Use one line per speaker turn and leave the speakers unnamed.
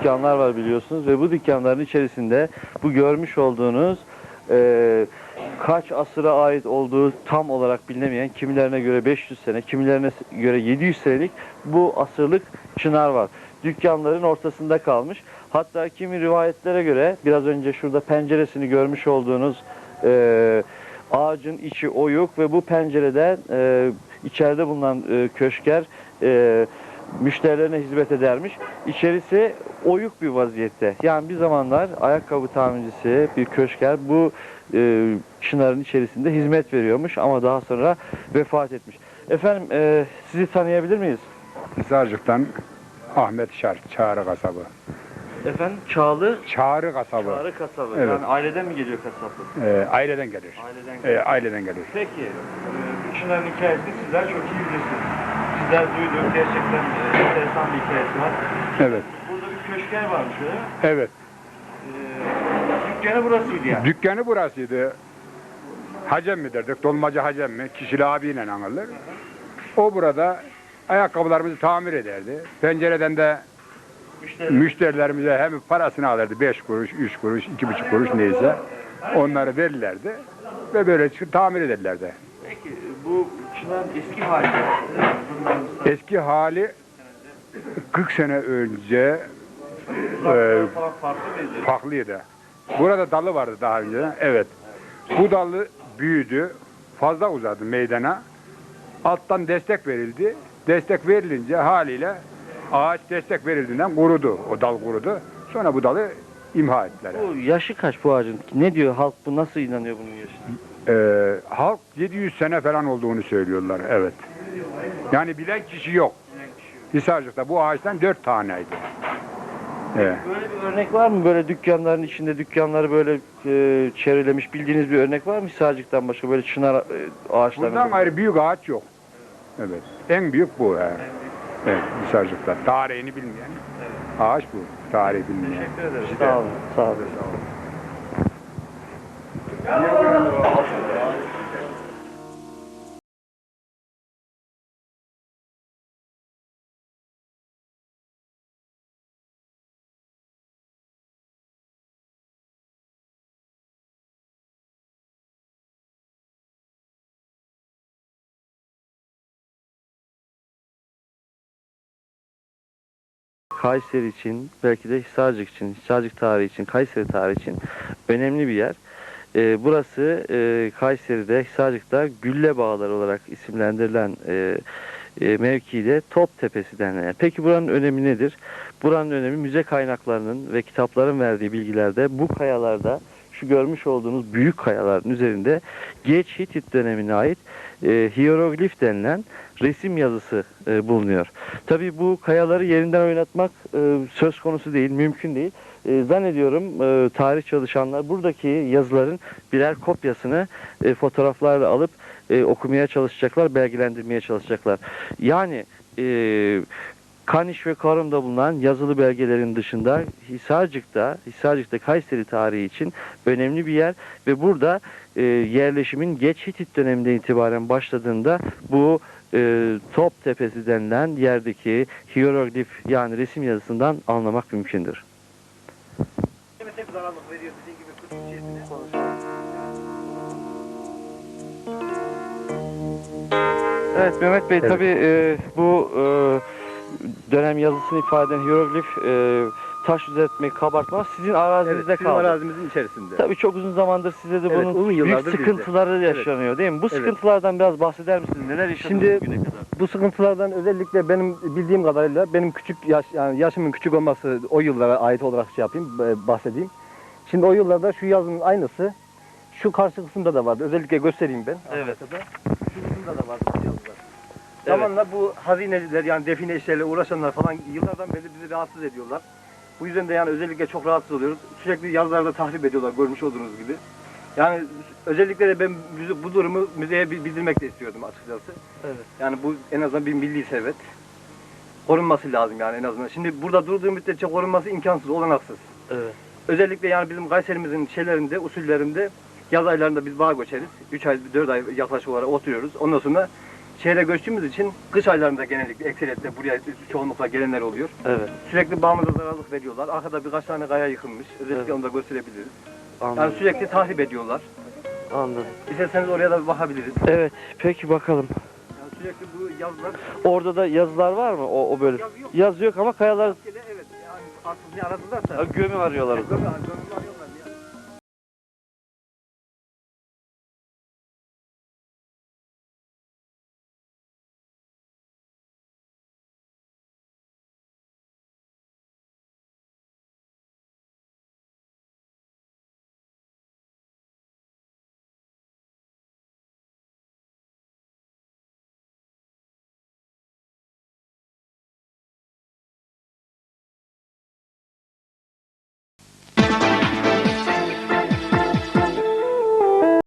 dükkanlar var biliyorsunuz ve bu dükkanların içerisinde bu görmüş olduğunuz e, kaç asıra ait olduğu tam olarak bilinemeyen kimilerine göre 500 sene, kimilerine göre 700 senelik bu asırlık çınar var. Dükkanların ortasında kalmış. Hatta kimi rivayetlere göre biraz önce şurada penceresini görmüş olduğunuz e, ağacın içi oyuk ve bu pencereden e, içeride bulunan e, köşker e, müşterilerine hizmet edermiş. İçerisi oyuk bir vaziyette. Yani bir zamanlar ayakkabı tamircisi bir köşker bu e, çınarın içerisinde hizmet veriyormuş ama daha sonra vefat etmiş. Efendim e, sizi tanıyabilir miyiz?
Hisarcık'tan Ahmet Şar, Çağrı kasabı.
Efendim Çağlı
Çağrı kasabı.
Çağrı kasabı.
Evet.
Yani aileden mi geliyor kasaplık?
Ee, aileden gelir.
Aileden
Ee, aileden gelir.
Peki, e, bu Çınar'ın hikayesini sizler çok iyi bilirsiniz. Sizler duyduk, gerçekten e, enteresan bir hikayesi var.
Evet.
Burada bir köşker varmış öyle mi?
Evet.
E, dükkanı burasıydı yani.
Dükkanı burasıydı. Hacem mi derdik? Dolmacı Hacem mi? Kişili abiyle anılır. O burada ayakkabılarımızı tamir ederdi. Pencereden de
Müşteri.
müşterilerimize hem parasını alırdı. Beş kuruş, üç kuruş, iki buçuk kuruş neyse. Onları verirlerdi. Ve böyle çıkıp tamir ederlerdi.
Peki bu Eski hali e,
Eski hali 40 sene önce
mıydı?
farklıydı. Burada dalı vardı daha önce. Evet. Bu dalı büyüdü. Fazla uzadı meydana. Alttan destek verildi. Destek verilince haliyle ağaç destek verildiğinden kurudu. O dal kurudu. Sonra bu dalı imha ettiler.
Bu yaşı kaç bu ağacın? Ne diyor halk bu nasıl inanıyor bunun yaşına?
Ee, halk 700 sene falan olduğunu söylüyorlar. Evet. Yani bilen kişi yok. Hisarcık'ta bu ağaçtan 4 taneydi. Evet.
Böyle bir örnek var mı? Böyle dükkanların içinde dükkanları böyle e, çevrelemiş bildiğiniz bir örnek var mı? Hisarcık'tan başka böyle çınar e, ağaçlarının.
Bundan ayrı büyük ağaç yok. Evet. En büyük bu. He. Evet, Hisarcık'ta. Tarihini bilmeyen ağaç bu. Tarihi bilmeyen.
Teşekkür ederiz.
İşte.
Sağ olun. Sağ olun. Kayseri için, belki de Hisarcık için, Hisarcık tarihi için, Kayseri tarihi için önemli bir yer. Ee, burası e, Kayseri'de, Hisarcık'ta Gülle Bağları olarak isimlendirilen e, e, mevkide Top Tepesi denilen. Peki buranın önemi nedir? Buranın önemi müze kaynaklarının ve kitapların verdiği bilgilerde bu kayalarda şu görmüş olduğunuz büyük kayaların üzerinde geç Hitit dönemine ait e, hieroglif denilen resim yazısı e, bulunuyor. Tabii bu kayaları yerinden oynatmak e, söz konusu değil, mümkün değil. E, zannediyorum e, tarih çalışanlar buradaki yazıların birer kopyasını e, fotoğraflarla alıp e, okumaya çalışacaklar, belgelendirmeye çalışacaklar. Yani e, Kaniş ve Karum'da bulunan yazılı belgelerin dışında Hisarcık'ta, Hisarcık'ta Kayseri tarihi için önemli bir yer ve burada e, yerleşimin geç Hitit döneminden itibaren başladığında bu e, Top Tepesi denilen yerdeki hieroglif yani resim yazısından anlamak mümkündür. Evet Mehmet Bey
Evet.
tabii e, bu e, dönem yazısını ifade eden hieroglif e, taş düzeltmek, kabartma sizin arazinizde
Evet, bizim
kaldı.
arazimizin içerisinde.
Tabii çok uzun zamandır size de
Evet,
bunun büyük
yıllardır bizde.
sıkıntıları yaşanıyor değil mi? Bu
Evet.
sıkıntılardan biraz bahseder misiniz? Neler yaşadınız
Şimdi-
bugüne kadar?
Bu sıkıntılardan özellikle benim bildiğim kadarıyla benim küçük yaş yani yaşımın küçük olması o yıllara ait olarak şey yapayım bahsedeyim. Şimdi o yıllarda şu yazının aynısı şu karşı kısımda da vardı. Özellikle göstereyim ben.
Evet.
Arkada. Şu kısımda da vardı. Zamanla bu hazineciler yani define işleriyle uğraşanlar falan yıllardan beri bizi rahatsız ediyorlar. Bu yüzden de yani özellikle çok rahatsız oluyoruz. Sürekli yazılarda tahrip ediyorlar görmüş olduğunuz gibi. Yani özellikle de ben bu- bu durumu müzeye bi- bildirmek de istiyordum açıkçası.
Evet.
Yani bu en azından bir milli servet. Korunması lazım yani en azından. Şimdi burada durduğu müddetçe korunması imkansız, olanaksız.
Evet.
Özellikle yani bizim Kayserimizin şeylerinde, usullerinde yaz aylarında biz bağ göçeriz. 3 ay, 4 ay yaklaşık olarak oturuyoruz. Ondan sonra şehre göçtüğümüz için kış aylarında genellikle ekseriyetle buraya çoğunlukla gelenler oluyor.
Evet.
Sürekli bağımıza zararlık veriyorlar. Arkada birkaç tane kaya yıkılmış. Özellikle
Evet.
onu da gösterebiliriz. Yani
Anladım.
sürekli tahrip ediyorlar.
Anladım.
İsterseniz oraya da bir bakabiliriz.
Evet. Peki bakalım.
Yani sürekli bu yazılar
Orada da yazılar var mı o, o bölüm?
Yazı yok.
Yazı yok ama kayalar
evet yani artık ne aradılarsa
gömü arıyorlar.
Gömü- gömü arıyorlar.